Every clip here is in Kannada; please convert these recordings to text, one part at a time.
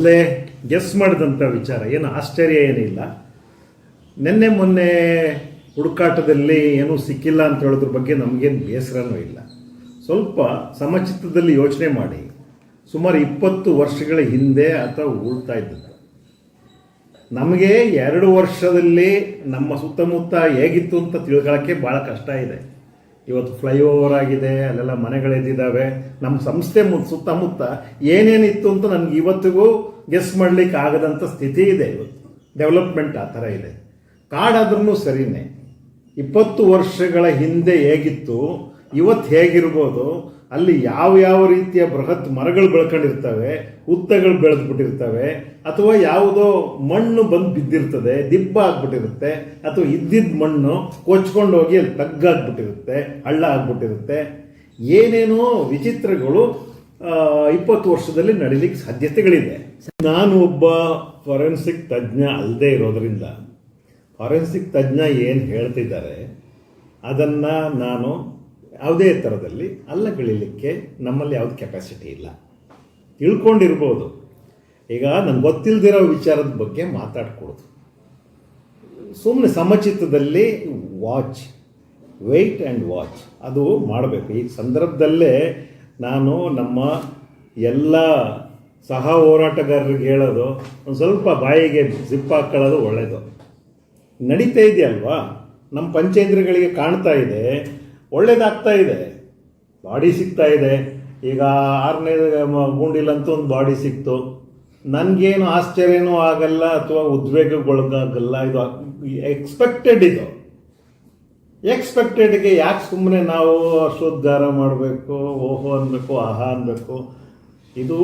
ಅಲ್ಲೇ ಗೆಸ್ ಮಾಡಿದಂಥ ವಿಚಾರ. ಏನು ಆಶ್ಚರ್ಯ ಏನಿಲ್ಲ. ನಿನ್ನೆ ಮೊನ್ನೆ ಹುಡುಕಾಟದಲ್ಲಿ ಏನೂ ಸಿಕ್ಕಿಲ್ಲ ಅಂತ ಹೇಳೋದ್ರ ಬಗ್ಗೆ ನಮಗೇನು ಬೇಸರನೂ ಇಲ್ಲ. ಸ್ವಲ್ಪ ಸಮಚಿತ್ತದಲ್ಲಿ ಯೋಚನೆ ಮಾಡಿ. ಸುಮಾರು ಇಪ್ಪತ್ತು ವರ್ಷಗಳ ಹಿಂದೆ ಆತ ಉಳ್ತಾ ಇದ್ದದ್ದು. ನಮಗೆ ಎರಡು ವರ್ಷದಲ್ಲಿ ನಮ್ಮ ಸುತ್ತಮುತ್ತ ಹೇಗಿತ್ತು ಅಂತ ತಿಳ್ಕೊಳ್ಳೋಕ್ಕೆ ಭಾಳ ಕಷ್ಟ ಇದೆ. ಇವತ್ತು ಫ್ಲೈಓವರ್ ಆಗಿದೆ, ಅಲ್ಲೆಲ್ಲ ಮನೆಗಳೆದ್ದಿದ್ದಾವೆ ನಮ್ಮ ಸಂಸ್ಥೆ ಸುತ್ತಮುತ್ತ ಏನೇನಿತ್ತು ಅಂತ ನನಗೆ ಇವತ್ತಿಗೂ ಗೆಸ್ ಮಾಡಲಿಕ್ಕೆ ಆಗದಂಥ ಸ್ಥಿತಿ ಇದೆ ಇವತ್ತು. ಡೆವಲಪ್ಮೆಂಟ್ ಆ ಥರ ಇದೆ. ಕಾಡಾದ್ರೂ ಸರಿಯೇ ಇಪ್ಪತ್ತು ವರ್ಷಗಳ ಹಿಂದೆ ಹೇಗಿತ್ತು, ಇವತ್ತು ಹೇಗಿರ್ಬೋದು ಅಲ್ಲಿ ಯಾವ ಯಾವ ರೀತಿಯ ಬೃಹತ್ ಮರಗಳು ಬೆಳ್ಕೊಂಡಿರ್ತವೆ, ಉತ್ತಗಳು ಬೆಳೆದ್ಬಿಟ್ಟಿರ್ತವೆ, ಅಥವಾ ಯಾವುದೋ ಮಣ್ಣು ಬಂದು ಬಿದ್ದಿರ್ತದೆ, ದಿಬ್ಬ ಆಗ್ಬಿಟ್ಟಿರುತ್ತೆ, ಅಥವಾ ಇದ್ದಿದ್ದ ಮಣ್ಣು ಕೊಚ್ಕೊಂಡು ಹೋಗಿ ಅಲ್ಲಿ ತಗ್ಗಾಗ್ಬಿಟ್ಟಿರುತ್ತೆ ಹಳ್ಳ ಆಗ್ಬಿಟ್ಟಿರುತ್ತೆ. ಏನೇನೋ ವಿಚಿತ್ರಗಳು ಇಪ್ಪತ್ತು ವರ್ಷದಲ್ಲಿ ನಡೀಲಿಕ್ಕೆ ಸಾಧ್ಯತೆಗಳಿದೆ. ನಾನು ಒಬ್ಬ ಫಾರೆನ್ಸಿಕ್ ತಜ್ಞ ಅಲ್ಲದೆ ಇರೋದ್ರಿಂದ, ಫಾರೆನ್ಸಿಕ್ ತಜ್ಞ ಏನು ಹೇಳ್ತಿದ್ದಾರೆ, ಅದನ್ನು ನಾನು ಯಾವುದೇ ಥರದಲ್ಲಿ ಅಲ್ಲಗಳಿಲಿಕ್ಕೆ ನಮ್ಮಲ್ಲಿ ಯಾವುದು ಕೆಪಾಸಿಟಿ ಇಲ್ಲ. ತಿಳ್ಕೊಂಡಿರ್ಬೋದು. ಈಗ ನನಗೆ ಗೊತ್ತಿಲ್ಲದಿರೋ ವಿಚಾರದ ಬಗ್ಗೆ ಮಾತಾಡ್ಕೊಳ್ಳೋದು ಸುಮ್ಮನೆ ಸಮಚಿತ್ತದಲ್ಲಿ ವಾಚ್ ವೆಯ್ಟ್ ಆ್ಯಂಡ್ ವಾಚ್ ಅದು ಮಾಡಬೇಕು. ಈ ಸಂದರ್ಭದಲ್ಲೇ ನಾನು ನಮ್ಮ ಎಲ್ಲ ಸಹ ಹೋರಾಟಗಾರರಿಗೆ ಹೇಳೋದು, ಒಂದು ಸ್ವಲ್ಪ ಬಾಯಿಗೆ ಜಿಪ್ ಹಾಕ್ಕೊಳ್ಳೋದು ಒಳ್ಳೆಯದು ನಡೀತಾ ಇದೆಯಲ್ವಾ? ನಮ್ಮ ಪಂಚೇಂದ್ರಗಳಿಗೆ ಕಾಣ್ತಾ ಇದೆ ಒಳ್ಳೇದಾಗ್ತಾ ಇದೆ. ಬಾಡಿ ಸಿಗ್ತಾ ಇದೆ. ಈಗ ಆರನೇ ಗುಂಡಿಲಂತೂ ಒಂದು ಬಾಡಿ ಸಿಕ್ತು. ನನಗೇನು ಆಶ್ಚರ್ಯನೂ ಆಗಲ್ಲ ಅಥವಾ ಉದ್ವೇಗಗೊಳಗಾಗಲ್ಲ. ಇದು ಎಕ್ಸ್ಪೆಕ್ಟೆಡ್ ಇದು. ಎಕ್ಸ್ಪೆಕ್ಟೆಡ್ಗೆ ಯಾಕೆ ಸುಮ್ಮನೆ ನಾವು ಅಶ್ವೋದ್ಧಾರ ಮಾಡಬೇಕು, ಓಹೋ ಅನ್ಬೇಕು, ಆಹಾ ಅನ್ಬೇಕು? ಇದು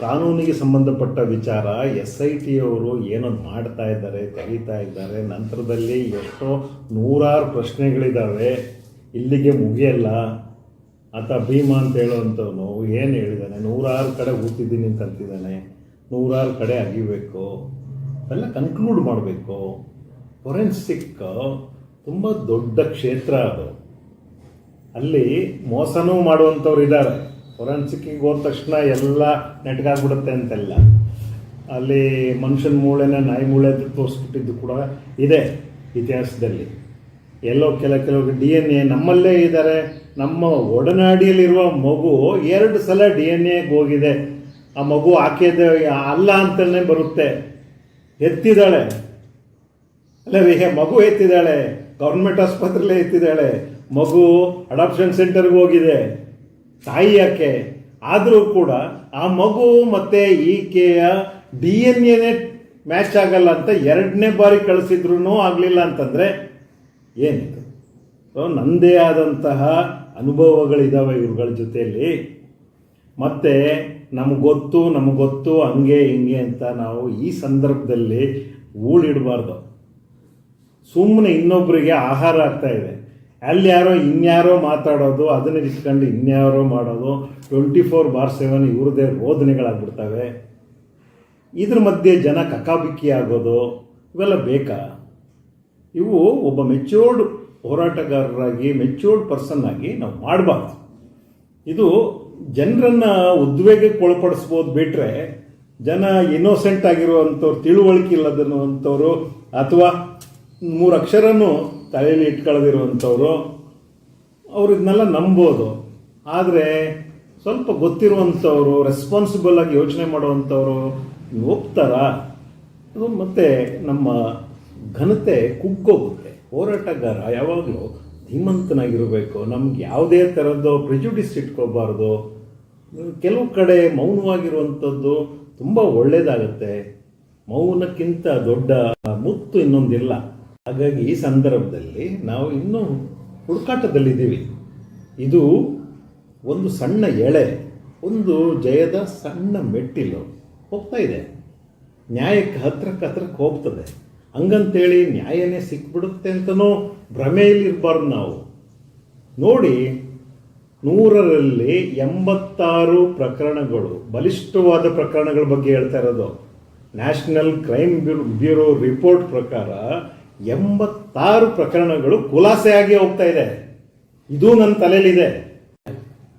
ಕಾನೂನಿಗೆ ಸಂಬಂಧಪಟ್ಟ ವಿಚಾರ. ಎಸ್ ಐ ಟಿ ಅವರು ಏನೋ ಮಾಡ್ತಾ ಇದ್ದಾರೆ ತೆಗಿತಾ ಇದ್ದಾರೆ. ನಂತರದಲ್ಲಿ ಎಷ್ಟೋ ನೂರಾರು ಪ್ರಶ್ನೆಗಳಿದ್ದಾವೆ ಇಲ್ಲಿಗೆ ಮುಗಿಯಲ್ಲ. ಆತ ಭೀಮ ಅಂತ ಹೇಳುವಂಥವನು ಏನು ಹೇಳಿದ್ದಾನೆ ನೂರಾರು ಕಡೆ ಹೂತಿದ್ದೀನಿ ಅಂತ ಅಂತಿದ್ದಾನೆ. ನೂರಾರು ಕಡೆ ಅಗಿಬೇಕು. ಎಲ್ಲ ಕನ್ಕ್ಲೂಡ್ ಮಾಡಬೇಕು. ಫೊರೆನ್ಸಿಕ್ ತುಂಬ ದೊಡ್ಡ ಕ್ಷೇತ್ರ ಅದು. ಅಲ್ಲಿ ಮೋಸನೂ ಮಾಡುವಂಥವ್ರು ಇದ್ದಾರೆ. ಫೊರೆನ್ಸಿಕ್ಕಿಗೆ ಹೋದ ತಕ್ಷಣ ಎಲ್ಲ ನೆಟ್ಗಾಗ್ಬಿಡುತ್ತೆ ಅಂತೆಲ್ಲ. ಅಲ್ಲಿ ಮನುಷ್ಯನ ಮೂಳೆನ ನಾಯಿ ಮೂಳೆ ತೋರಿಸ್ಬಿಟ್ಟಿದ್ದು ಕೂಡ ಇದೆ ಇತಿಹಾಸದಲ್ಲಿ. ಎಲ್ಲೋ ಕೆಲ ಕೆಲವು ಡಿ ಎನ್ ಎ ನಮ್ಮಲ್ಲೇ ಇದ್ದಾರೆ. ನಮ್ಮ ಒಡನಾಡಿಯಲ್ಲಿರುವ ಮಗು ಎರಡು ಸಲ ಡಿ ಎನ್ ಎಗೆ ಹೋಗಿದೆ. ಆ ಮಗು ಆಕೆದ ಅಲ್ಲ ಅಂತಲೇ ಬರುತ್ತೆ. ಎತ್ತಿದ್ದಾಳೆ. ಅಲ್ಲ ರೀ ಮಗು ಎತ್ತಿದ್ದಾಳೆ. ಗೌರ್ಮೆಂಟ್ ಆಸ್ಪತ್ರೆಲೇ ಎತ್ತಿದ್ದಾಳೆ. ಮಗು ಅಡಾಪ್ಷನ್ ಸೆಂಟರ್ಗೆ ಹೋಗಿದೆ. ತಾಯಿ ಯಾಕೆ? ಆದರೂ ಕೂಡ ಆ ಮಗು ಮತ್ತೆ ಈಕೆಯ ಡಿ ಎನ್ ಎನೇ ಮ್ಯಾಚ್ ಆಗಲ್ಲ ಅಂತ ಎರಡನೇ ಬಾರಿ ಕಳಿಸಿದ್ರು ಆಗಲಿಲ್ಲ ಅಂತಂದರೆ ಏನಿದು? ಸೊ ನನ್ನದೇ ಆದಂತಹ ಅನುಭವಗಳಿದ್ದಾವೆ ಇವ್ರುಗಳ ಜೊತೆಯಲ್ಲಿ. ಮತ್ತು ನಮ್ಗೆ ಗೊತ್ತು ನಮ್ಗೆ ಗೊತ್ತು, ಹಂಗೆ, ಹಿಂಗೆ ಅಂತ ನಾವು ಈ ಸಂದರ್ಭದಲ್ಲಿ ಊಳಿಡಬಾರ್ದು. ಸುಮ್ಮನೆ ಇನ್ನೊಬ್ಬರಿಗೆ ಆಹಾರ ಆಗ್ತಾ ಇದೆ. ಅಲ್ಲಿ ಯಾರೋ ಇನ್ಯಾರೋ ಮಾತಾಡೋದು, ಅದನ್ನ ಇಟ್ಕೊಂಡು ಇನ್ಯಾರೋ ಮಾಡೋದು ಟ್ವೆಂಟಿ ಫೋರ್ ಬಾರ್ ಸೆವೆನ್ ಇವ್ರದೇ ರೋದನೆಗಳಾಗ್ಬಿಡ್ತವೆ ಇದ್ರ ಮಧ್ಯೆ ಜನ ಕಕಾಬಿಕ್ಕಿ ಆಗೋದು, ಇವೆಲ್ಲ ಬೇಕಾ? ಇವು ಒಬ್ಬ ಮೆಚ್ಯೂರ್ಡ್ ಹೋರಾಟಗಾರರಾಗಿ ಮೆಚ್ಯೂರ್ಡ್ ಪರ್ಸನ್ ಆಗಿ ನಾವು ಮಾಡಬಾರ್ದು. ಇದು ಜನರನ್ನ ಉದ್ವೇಗಕ್ಕೆ ಒಳಪಡಿಸ್ಬೋದು ಬಿಟ್ರೆ ಜನ ಇನ್ನೋಸೆಂಟ್ ಆಗಿರುವಂಥವ್ರು, ತಿಳುವಳಿಕೆ ಇಲ್ಲದನ್ನುವಂಥವ್ರು ಅಥವಾ ಮೂರು ಅಕ್ಷರನೂ ತಲೆಯಲ್ಲಿ ಇಟ್ಕೊಳ್ಳದಿರುವಂಥವ್ರು ಅವ್ರು ಇದನ್ನೆಲ್ಲ ನಂಬೋದು. ಆದರೆ ಸ್ವಲ್ಪ ಗೊತ್ತಿರುವಂಥವ್ರು ರೆಸ್ಪಾನ್ಸಿಬಲ್ ಆಗಿ ಯೋಚನೆ ಮಾಡುವಂಥವ್ರು ಒಪ್ತಾರ? ಅದು ಮತ್ತೆ ನಮ್ಮ ಘನತೆ ಕುಗ್ಗೋಗುತ್ತೆ. ಹೋರಾಟಗಾರ ಯಾವಾಗಲೂ ಧೀಮಂತನಾಗಿರಬೇಕು. ನಮ್ಗೆ ಯಾವುದೇ ಥರದ್ದು ಪ್ರಿಜುಡಿಸ್ ಇಟ್ಕೋಬಾರ್ದು. ಕೆಲವು ಕಡೆ ಮೌನವಾಗಿರುವಂಥದ್ದು ತುಂಬ ಒಳ್ಳೆಯದಾಗತ್ತೆ ಮೌನಕ್ಕಿಂತ ದೊಡ್ಡ ಮುತ್ತು ಇನ್ನೊಂದಿಲ್ಲ. ಹಾಗಾಗಿ ಈ ಸಂದರ್ಭದಲ್ಲಿ ನಾವು ಇನ್ನೂ ಹುಡುಕಾಟದಲ್ಲಿದ್ದೀವಿ. ಇದು ಒಂದು ಸಣ್ಣ ಎಳೆ, ಒಂದು ಜಯದ ಸಣ್ಣ ಮೆಟ್ಟಿಲು ಹೋಗ್ತಾ ಇದೆ. ನ್ಯಾಯಕ್ಕೆ ಹತ್ರಕ್ಕೆ ಹತ್ರಕ್ಕೆ ಹೋಗ್ತದೆ. ಹಂಗಂತೇಳಿ ನ್ಯಾಯನೇ ಸಿಕ್ಬಿಡುತ್ತೆ ಅಂತನೂ ಭ್ರಮೆಯಲ್ಲಿ ಇರಬಾರ್ದು ನಾವು. ನೋಡಿ, ನೂರರಲ್ಲಿ ಎಂಬತ್ತಾರು ಪ್ರಕರಣಗಳು, ಬಲಿಷ್ಠವಾದ ಪ್ರಕರಣಗಳ ಬಗ್ಗೆ ಹೇಳ್ತಾ ಇರೋದು. National crime bureau bureau report ಪ್ರಕಾರ ಎಂಬತ್ತಾರು ಪ್ರಕರಣಗಳು ಖುಲಾಸೆಯಾಗಿ ಹೋಗ್ತಾ ಇದೆ. ಇದು ನನ್ನ ತಲೆಯಲ್ಲಿದೆ.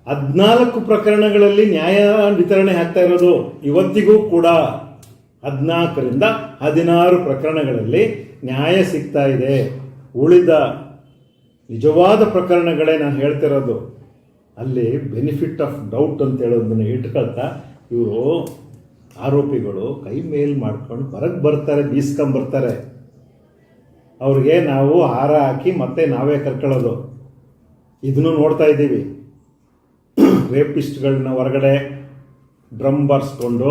ಹದಿನಾಲ್ಕು ಪ್ರಕರಣಗಳಲ್ಲಿ ನ್ಯಾಯ ವಿತರಣೆ ಆಗ್ತಾ ಇರೋದು ಇವತ್ತಿಗೂ ಕೂಡ. ಹದಿನಾಲ್ಕರಿಂದ ಹದಿನಾರು ಪ್ರಕರಣಗಳಲ್ಲಿ ನ್ಯಾಯ ಸಿಗ್ತಾ ಇದೆ. ಉಳಿದ ನಿಜವಾದ ಪ್ರಕರಣಗಳೇ ನಾನು ಹೇಳ್ತಿರೋದು. ಅಲ್ಲಿ ಬೆನಿಫಿಟ್ ಆಫ್ ಡೌಟ್ ಅಂತ ಹೇಳೋದನ್ನ ಇಟ್ಕೊಳ್ತಾ ಇವರು ಆರೋಪಿಗಳು ಕೈ ಮೇಲ್ ಮಾಡ್ಕೊಂಡು ಹೊರಗೆ ಬರ್ತಾರೆ ಬೀಸ್ಕೊಂಬರ್ತಾರೆ ಅವ್ರಿಗೆ ನಾವು ಹಾರ ಹಾಕಿ ಮತ್ತೆ ನಾವೇ ಕರ್ಕೊಳ್ಳೋದು. ಇದನ್ನು ನೋಡ್ತಾ ಇದ್ದೀವಿ. ರೇಪಿಸ್ಟ್ಗಳನ್ನ ಹೊರಗಡೆ ಡ್ರಮ್ ಬಾರಿಸ್ಕೊಂಡು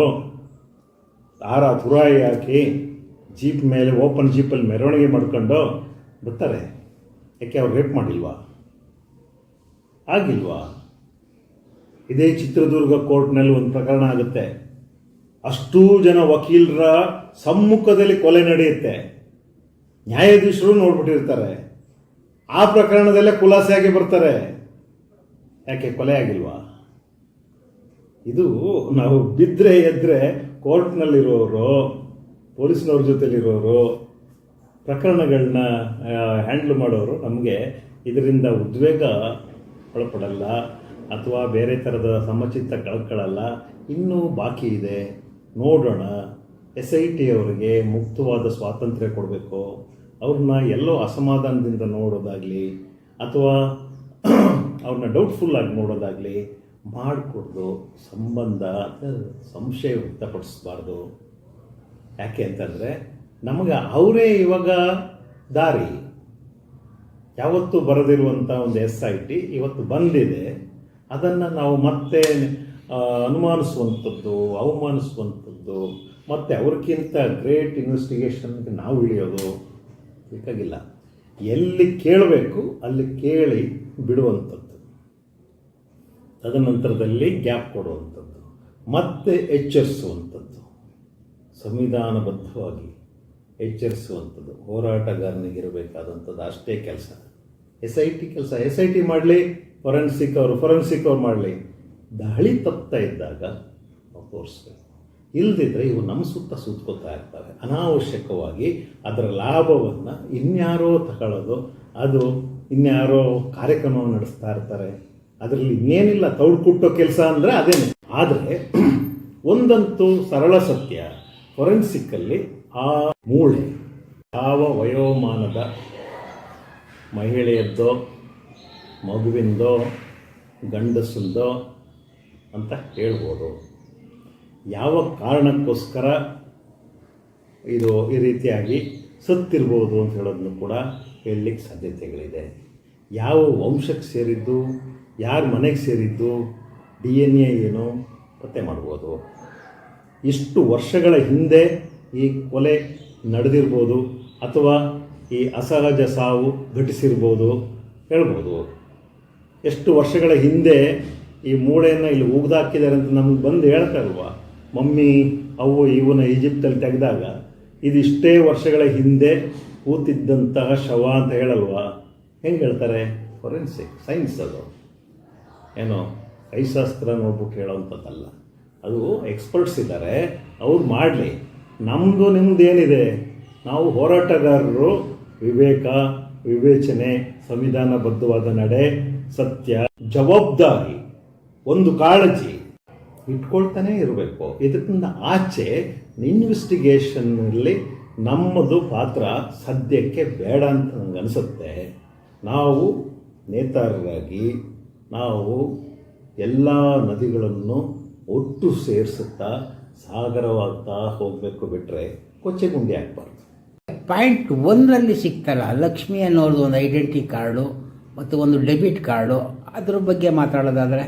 ಹಾರ ಪುರಾಯಿ ಹಾಕಿ ಜೀಪ್ ಮೇಲೆ, ಓಪನ್ ಜೀಪಲ್ಲಿ ಮೆರವಣಿಗೆ ಮಾಡ್ಕೊಂಡು ಬರ್ತಾರೆ ಯಾಕೆ ಅವ್ರು ವೇಟ್ ಮಾಡಿಲ್ವಾ? ಆಗಿಲ್ವಾ? ಇದೇ ಚಿತ್ರದುರ್ಗ ಕೋರ್ಟ್ನಲ್ಲಿ ಒಂದು ಪ್ರಕರಣ ಆಗುತ್ತೆ. ಅಷ್ಟೂ ಜನ ವಕೀಲರ ಸಮ್ಮುಖದಲ್ಲಿ ಕೊಲೆ ನಡೆಯುತ್ತೆ. ನ್ಯಾಯಾಧೀಶರು ನೋಡ್ಬಿಟ್ಟಿರ್ತಾರೆ. ಆ ಪ್ರಕರಣದಲ್ಲೇ ಖುಲಾಸೆಯಾಗಿ ಬರ್ತಾರೆ. ಯಾಕೆ ಕೊಲೆ ಆಗಿಲ್ವಾ? ಇದು ನಾವು ಬಿದ್ದರೆ ಎದ್ದರೆ ಕೋರ್ಟ್ನಲ್ಲಿರೋರು, ಪೊಲೀಸ್ನವ್ರ ಜೊತೆಲಿರೋರು ಪ್ರಕರಣಗಳನ್ನ ಹ್ಯಾಂಡ್ಲ್ ಮಾಡೋರು ನಮಗೆ ಇದರಿಂದ ಉದ್ವೇಗ ಒಳಪಡಲ್ಲ ಅಥವಾ ಬೇರೆ ಥರದ ಸಮಚಿತ್ತ ಕಳ್ಕೊಳ್ಳಲ್ಲ ಇನ್ನೂ ಬಾಕಿ ಇದೆ. ನೋಡೋಣ. ಎಸ್ ಐ ಟಿ ಅವರಿಗೆ ಮುಕ್ತವಾದ ಸ್ವಾತಂತ್ರ್ಯ ಕೊಡಬೇಕು. ಅವ್ರನ್ನ ಎಲ್ಲೋ ಅಸಮಾಧಾನದಿಂದ ನೋಡೋದಾಗಲಿ ಅಥವಾ ಅವ್ರನ್ನ ಡೌಟ್ಫುಲ್ ಆಗಿ ನೋಡೋದಾಗಲಿ ಮಾಡಿಕೊಡ್ದು ಸಂಬಂಧ ಸಂಶಯ ವ್ಯಕ್ತಪಡಿಸಬಾರ್ದು. ಯಾಕೆ ಅಂತಂದರೆ ನಮಗೆ ಅವರೇ ಇವಾಗ ದಾರಿ. ಯಾವತ್ತೂ ಬರೆದಿರುವಂಥ ಒಂದು ಎಸ್ ಐ ಟಿ ಇವತ್ತು ಬಂದಿದೆ. ಅದನ್ನು ನಾವು ಮತ್ತೆ ಅನುಮಾನಿಸುವಂಥದ್ದು, ಅವಮಾನಿಸುವಂಥದ್ದು, ಮತ್ತು ಅವ್ರಿಗಿಂತ ಗ್ರೇಟ್ ಇನ್ವೆಸ್ಟಿಗೇಷನ್ಗೆ ನಾವು ಇಳಿಯೋದು ಬೇಕಾಗಿಲ್ಲ. ಎಲ್ಲಿ ಕೇಳಬೇಕು, ಅಲ್ಲಿ ಕೇಳಿ ಬಿಡುವಂಥದ್ದು. ತದನಂತರದಲ್ಲಿ ಗ್ಯಾಪ್ ಕೊಡುವಂಥದ್ದು, ಮತ್ತೆ ಎಚ್ಚರಿಸುವಂಥದ್ದು, ಸಂವಿಧಾನಬದ್ಧವಾಗಿ ಎಚ್ಚರಿಸುವಂಥದ್ದು, ಹೋರಾಟಗಾರನಿಗಿರಬೇಕಾದಂಥದ್ದು ಅಷ್ಟೇ ಕೆಲಸ. ಎಸ್ ಐ ಟಿ ಕೆಲಸ ಎಸ್ ಐ ಟಿ ಮಾಡಲಿ, ಫೊರೆನ್ಸಿಕ್ ಅವರು, ಫೊರೆನ್ಸಿಕ್ ಅವ್ರು ಮಾಡಲಿ. ದಾಳಿ ತಪ್ತಾ ಇದ್ದಾಗ ನಾವು ತೋರಿಸ್ಬೇಕು. ಇಲ್ಲದಿದ್ದರೆ ಇವು ನಮ್ಮ ಸುತ್ತ ಸುತ್ಕೋತಾ ಇರ್ತವೆ ಅನಾವಶ್ಯಕವಾಗಿ ಅದರ ಲಾಭವನ್ನು ಇನ್ಯಾರೋ ತಗೊಳ್ಳೋದು, ಅದು ಇನ್ಯಾರೋ ಕಾರ್ಯಕ್ರಮವನ್ನು ನಡೆಸ್ತಾ ಇರ್ತಾರೆ. ಅದರಲ್ಲಿ ಇನ್ನೇನಿಲ್ಲ ತೌಡು ಕುಟ್ಟೋ ಕೆಲಸ ಅಂದರೆ ಅದೇನೆ. ಆದರೆ, ಒಂದಂತೂ ಸರಳ ಸತ್ಯ ಫೊರೆನ್ಸಿಕ್ಕಲ್ಲಿ ಆ ಮೂಳೆ ಯಾವ ವಯೋಮಾನದ ಮಹಿಳೆಯದ್ದೋ, ಮಗುವಿಂದೋ ಗಂಡಸಂದೋ ಅಂತ ಹೇಳ್ಬೋದು. ಯಾವ ಕಾರಣಕ್ಕೋಸ್ಕರ ಇದು ಈ ರೀತಿಯಾಗಿ ಸತ್ತಿರ್ಬೋದು ಅಂತ ಹೇಳೋದನ್ನು ಕೂಡ ಹೇಳಲಿಕ್ಕೆ ಸಾಧ್ಯತೆಗಳಿದೆ. ಯಾವ ವಂಶಕ್ಕೆ ಸೇರಿದ್ದು ಯಾರ ಮನೆಗೆ ಸೇರಿದ್ದು, ಡಿ ಎನ್ ಎ ಏನು ಪತ್ತೆ ಮಾಡ್ಬೋದು. ಇಷ್ಟು ವರ್ಷಗಳ ಹಿಂದೆ ಈ ಕೊಲೆ ನಡೆದಿರ್ಬೋದು ಅಥವಾ ಈ ಅಸಹಜ ಸಾವು ಘಟಿಸಿರ್ಬೋದು ಹೇಳ್ಬೋದು. ಎಷ್ಟು ವರ್ಷಗಳ ಹಿಂದೆ ಈ ಮೂಳೆಯನ್ನು ಇಲ್ಲಿ ಉಗ್ದಾಕಿದ್ದಾರೆ ಅಂತ ನಮ್ಗೆ ಬಂದು ಹೇಳ್ತಾರಲ್ವ ಮಮ್ಮಿ ಅವು ಇವನ ಈಜಿಪ್ಟಲ್ಲಿ ತೆಗೆದಾಗ. ಇದಿಷ್ಟೇ ವರ್ಷಗಳ ಹಿಂದೆ ಕೂತಿದ್ದಂತಹ ಶವ ಅಂತ ಹೇಳಲ್ವಾ? ಹೆಂಗೆ ಹೇಳ್ತಾರೆ? ಫೊರೆನ್ಸಿಕ್, ಸೈನ್ಸ್ ಅದು. ಏನೋ ಕೈಶಾಸ್ತ್ರ ನೋಡ್ಬಿಟ್ಟು ಹೇಳೋವಂಥದ್ದಲ್ಲ ಅದು ಎಕ್ಸ್ಪರ್ಟ್ಸ್ ಇದ್ದಾರೆ ಅವ್ರು ಮಾಡಲಿ. ನಮ್ಮದು ನಿಮ್ಮದು ಏನಿದೆ ನಾವು ಹೋರಾಟಗಾರರು, ವಿವೇಕ, ವಿವೇಚನೆ, ಸಂವಿಧಾನಬದ್ಧವಾದ ನಡೆ, ಸತ್ಯ, ಜವಾಬ್ದಾರಿ, ಒಂದು ಕಾಳಜಿ ಇಟ್ಕೊಳ್ತಾನೆ ಇರಬೇಕು. ಇದರಿಂದ ಆಚೆ ಇನ್ವೆಸ್ಟಿಗೇಷನ್ನಲ್ಲಿ ನಮ್ಮದು ಪಾತ್ರ ಸದ್ಯಕ್ಕೆ ಬೇಡ ಅಂತ ನನಗೆ ಅನಿಸುತ್ತೆ ನಾವು ನೇತಾರರಾಗಿ ನಾವು ಎಲ್ಲ ನದಿಗಳನ್ನು ಒಟ್ಟು ಸೇರಿಸುತ್ತಾ ಸಾಗರವಾಗ್ತಾ ಹೋಗಬೇಕು ಬಿಟ್ಟರೆ ಕೊಚ್ಚೆಗುಂಡಿ ಆಗ್ಬಾರ್ದು. ಪಾಯಿಂಟ್ ಒಂದರಲ್ಲಿ ಸಿಗ್ತಲ್ಲ ಲಕ್ಷ್ಮಿ ಅನ್ನೋದು ಒಂದು ಐಡೆಂಟಿ ಕಾರ್ಡು ಮತ್ತು ಒಂದು ಡೆಬಿಟ್ ಕಾರ್ಡು ಅದ್ರ ಬಗ್ಗೆ ಮಾತಾಡೋದಾದರೆ?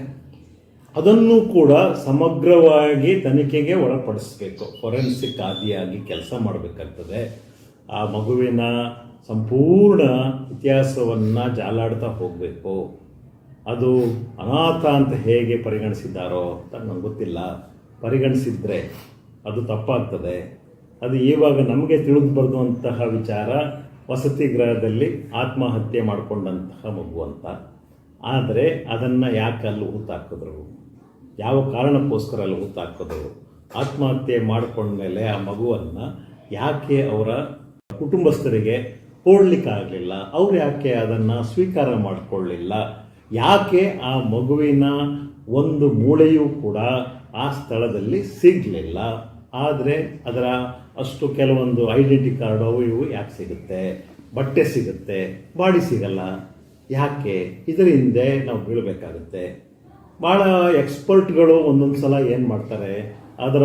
ಅದನ್ನು ಕೂಡ ಸಮಗ್ರವಾಗಿ ತನಿಖೆಗೆ ಒಳಪಡಿಸಬೇಕು. ಫೊರೆನ್ಸಿಕ್ ಆದಿಯಾಗಿ ಕೆಲಸ ಮಾಡಬೇಕಾಗ್ತದೆ. ಆ ಮಗುವಿನ ಸಂಪೂರ್ಣ ಇತಿಹಾಸವನ್ನು ಜಾಲಾಡ್ತಾ ಹೋಗಬೇಕು. ಅದು ಅನಾಥ ಅಂತ ಹೇಗೆ ಪರಿಗಣಿಸಿದ್ದಾರೋ ಅಂತ ನನಗೆ ಗೊತ್ತಿಲ್ಲ. ಪರಿಗಣಿಸಿದ್ರೆ ಅದು ತಪ್ಪಾಗ್ತದೆ. ಅದು ಇವಾಗ ನಮಗೆ ತಿಳಿದು ಬರೆದಂತಹ ವಿಚಾರ ವಸತಿ ಗೃಹದಲ್ಲಿ ಆತ್ಮಹತ್ಯೆ ಮಾಡಿಕೊಂಡಂತಹ ಮಗು ಅಂತ. ಆದರೆ ಅದನ್ನು ಯಾಕೆ ಅಲ್ಲಿ ಹೂತಾಕಿದ್ರು ಯಾವ ಕಾರಣಕ್ಕೋಸ್ಕರ ಅಲ್ಲಿ ಹೂತಾಕಿದ್ರು ಆತ್ಮಹತ್ಯೆ ಮಾಡಿಕೊಂಡ್ಮೇಲೆ ಆ ಮಗುವನ್ನು ಯಾಕೆ ಅವರ ಕುಟುಂಬಸ್ಥರಿಗೆ ಕೊಡ್ಲಿಕ್ಕಾಗಲಿಲ್ಲ? ಅವ್ರು ಯಾಕೆ ಅದನ್ನು ಸ್ವೀಕಾರ ಮಾಡಿಕೊಳ್ಳಿಲ್ಲ? ಯಾಕೆ ಆ ಮಗುವಿನ ಒಂದು ಮೂಳೆಯೂ ಕೂಡ ಆ ಸ್ಥಳದಲ್ಲಿ ಸಿಗಲಿಲ್ಲ? ಆದರೆ ಅದರ ಅಷ್ಟು ಕೆಲವೊಂದು ಐಡೆಂಟಿ ಕಾರ್ಡ್ ಅವು ಇವು ಯಾಕೆ ಸಿಗುತ್ತೆ? ಬಟ್ಟೆ ಸಿಗುತ್ತೆ, ಬಾಡಿ ಸಿಗಲ್ಲ. ಯಾಕೆ? ಇದರ ಹಿಂದೆ ನಾವು ಬೀಳಬೇಕಾಗುತ್ತೆ. ಭಾಳ ಎಕ್ಸ್ಪರ್ಟ್ಗಳು ಒಂದೊಂದು ಸಲ ಏನು ಮಾಡ್ತಾರೆ, ಅದರ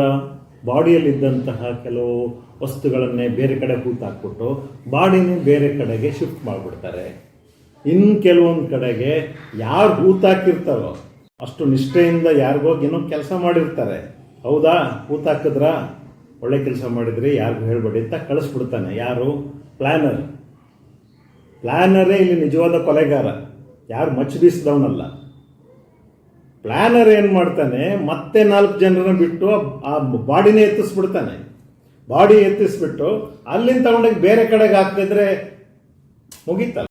ಬಾಡಿಯಲ್ಲಿದ್ದಂತಹ ಕೆಲವು ವಸ್ತುಗಳನ್ನೇ ಬೇರೆ ಕಡೆ ಹೂತಾಕ್ಬಿಟ್ಟು ಬಾಡಿನೂ ಬೇರೆ ಕಡೆಗೆ ಶಿಫ್ಟ್ ಮಾಡಿಬಿಡ್ತಾರೆ. ಇನ್ನು ಕೆಲವೊಂದು ಕಡೆಗೆ ಯಾರು ಹೂತಾಕಿರ್ತಾರೋ ಅಷ್ಟು ನಿಷ್ಠೆಯಿಂದ ಯಾರಿಗೋಗಿ ಏನೋ ಕೆಲಸ ಮಾಡಿರ್ತಾರೆ. ಹೌದಾ? ಹೂತಾಕಿದ್ರ ಒಳ್ಳೆ ಕೆಲಸ ಮಾಡಿದ್ರಿ, ಯಾರಿಗೂ ಹೇಳ್ಬೇಡಿ ಅಂತ ಕಳಿಸ್ಬಿಡ್ತಾನೆ. ಯಾರು? ಪ್ಲ್ಯಾನರ್ ಪ್ಲ್ಯಾನರೇ ಇಲ್ಲಿ ನಿಜವಾದ ಕೊಲೆಗಾರ. ಯಾರು ಮಚ್ಚ ಬೀಸಿದವನಲ್ಲ. ಪ್ಲ್ಯಾನರ್ ಏನು ಮಾಡ್ತಾನೆ, ಮತ್ತೆ ನಾಲ್ಕು ಜನರನ್ನ ಬಿಟ್ಟು ಆ ಬಾಡಿನೇ ಎತ್ತಿಸ್ಬಿಡ್ತಾನೆ. ಬಾಡಿ ಎತ್ತಿಸ್ಬಿಟ್ಟು ಅಲ್ಲಿಂದ ತಗೊಂಡೋಗಿ ಬೇರೆ ಕಡೆಗೆ ಹಾಕ್ತಿದ್ರೆ ಮುಗೀತಲ್ಲ.